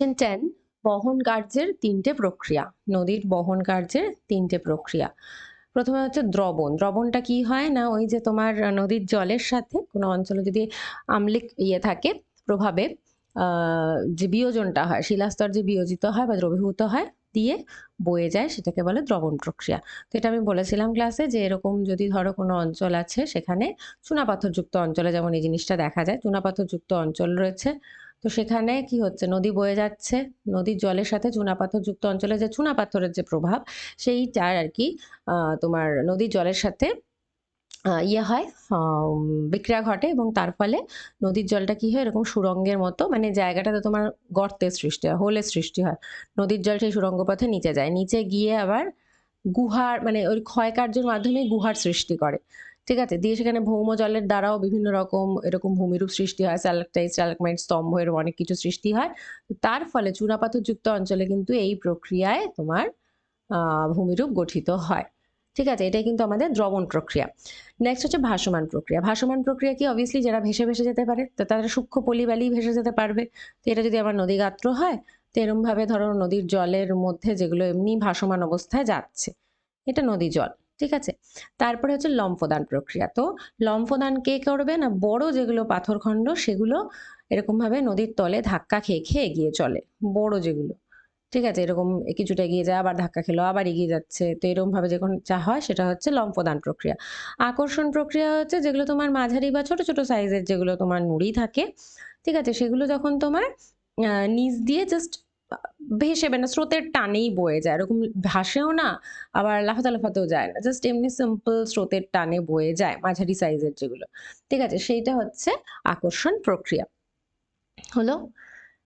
Ten বহন কার্যের তিনটে প্রক্রিয়া। নদীর বহন কার্যের তিনটে প্রক্রিয়া। প্রথমে হচ্ছে দ্রবণ। দ্রবণটা কি হয় না ওই যে তোমার নদীর জলের সাথে? কোনো অঞ্চলে যদি আম্লিক ইয়ে থাকে, প্রভাবে যে বিয়োজনটা হয়, শিলাস্তর যে বিয়োজিত হয় বা দ্রবীভূত হয়, দিয়ে বয়ে যায়, সেটাকে বলে দ্রবণ প্রক্রিয়া। তো এটা আমি বলেছিলাম ক্লাসে যে এরকম যদি ধরো কোনো অঞ্চল আছে, সেখানে চুনাপাথরযুক্ত অঞ্চলে, যেমন এই জিনিসটা দেখা যায়, চুনাপাথরযুক্ত অঞ্চল রয়েছে তো সেখানে কি হচ্ছে? নদী বয়ে যাচ্ছে। নদীর জলের সাথে চুনাপাথরযুক্ত অঞ্চলে যে চুনাপাথরের যে প্রভাব সেইটার আর কি তোমার নদীর জলের সাথে ইয়ে হয় বিক্রিয়া ঘটে এবং তার ফলে নদীর জলটা কি হয়? এরকম সুরঙ্গের মতো মানে জায়গাটাতে তোমার গর্তের সৃষ্টি হয়, হোলের সৃষ্টি হয়। নদীর জল সেই সুরঙ্গ পথে নিচে যায়। নিচে গিয়ে আবার গুহার মানে ওই ক্ষয়কার্যের মাধ্যমে গুহার সৃষ্টি করে। ঠিক আছে, দিয়ে সেখানে ভৌম জলের দ্বারাও বিভিন্ন রকম এরকম ভূমিরূপ সৃষ্টি হয় স্যালাকটাইট স্যালাকমাইট স্তম্ভ এরকম অনেক কিছু সৃষ্টি হয়। তার ফলে চুনাপাথরযুক্ত অঞ্চলে কিন্তু এই প্রক্রিয়ায় তোমার ভূমিরূপ গঠিত হয়। ঠিক আছে, এটাই কিন্তু আমাদের দ্রবণ প্রক্রিয়া। নেক্সট হচ্ছে ভাসমান প্রক্রিয়া। ভাসমান প্রক্রিয়া কি? অবভিয়াসলি যারা ভেসে ভেসে যেতে পারে, তো তারা সূক্ষ্ম পলিবালি ভেসে যেতে পারবে। তো এটা যদি আমার নদী গাত্র হয়, তো এরমভাবে ধরো নদীর জলের মধ্যে যেগুলো এমনি ভাসমান অবস্থায় যাচ্ছে, এটা নদী জল। ঠিক আছে? তারপরে হচ্ছে লম্ফদান প্রক্রিয়া। তো লম্ফদান কে করবে না? বড় যেগুলো পাথরখণ্ড, সেগুলো এরকমভাবে নদীর তলে ধাক্কা খেয়ে খেয়ে এগিয়ে চলে। বড় যেগুলো। ঠিক আছে? এরকম কিছুটা এগিয়ে যায়, আবার ধাক্কা খেলো, আবার এগিয়ে যাচ্ছে। তো এরকম ভাবে যখন যা হয়, সেটা হচ্ছে লম্ফদান প্রক্রিয়া। আকর্ষণ প্রক্রিয়া হচ্ছে যেগুলো তোমার মাঝারি বা ছোট ছোট সাইজের যেগুলো তোমার নুড়ি থাকে। ঠিক আছে? সেগুলো যখন তোমার নিচ দিয়ে জাস্ট ভেসে না স্রোতের টানেই বয়ে যায়। এরকম ভাসেও না, আবার লাফাতে লাফাতেও যায় না। জাস্ট এমনি সিম্পল স্রোতের টানে বয়ে যায় মাঝারি সাইজের যেগুলো। ঠিক আছে, সেইটা হচ্ছে আকর্ষণ প্রক্রিয়া। হলো